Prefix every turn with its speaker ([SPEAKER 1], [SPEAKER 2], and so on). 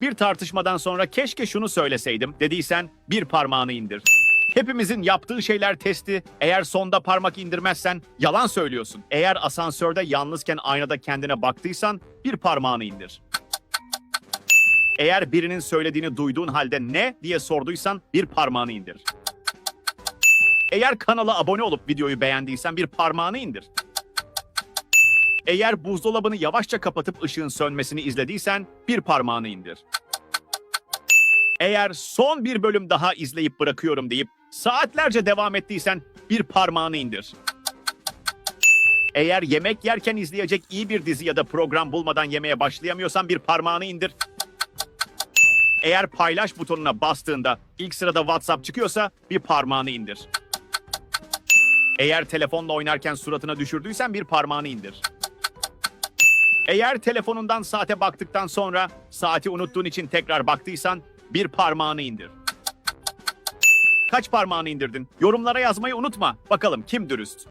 [SPEAKER 1] Bir tartışmadan sonra keşke şunu söyleseydim dediysen bir parmağını indir. Hepimizin yaptığı şeyler testi. Eğer sonda parmak indirmezsen yalan söylüyorsun. Eğer asansörde yalnızken aynada kendine baktıysan bir parmağını indir. Eğer birinin söylediğini duyduğun halde ne diye sorduysan bir parmağını indir. Eğer kanala abone olup videoyu beğendiysen bir parmağını indir. Eğer buzdolabını yavaşça kapatıp ışığın sönmesini izlediysen bir parmağını indir. Eğer son bir bölüm daha izleyip bırakıyorum deyip saatlerce devam ettiysen bir parmağını indir. Eğer yemek yerken izleyecek iyi bir dizi ya da program bulmadan yemeye başlayamıyorsan bir parmağını indir. Eğer paylaş butonuna bastığında ilk sırada WhatsApp çıkıyorsa bir parmağını indir. Eğer telefonla oynarken suratına düşürdüysen bir parmağını indir. Eğer telefonundan saate baktıktan sonra saati unuttuğun için tekrar baktıysan bir parmağını indir. Kaç parmağını indirdin? Yorumlara yazmayı unutma. Bakalım kim dürüst?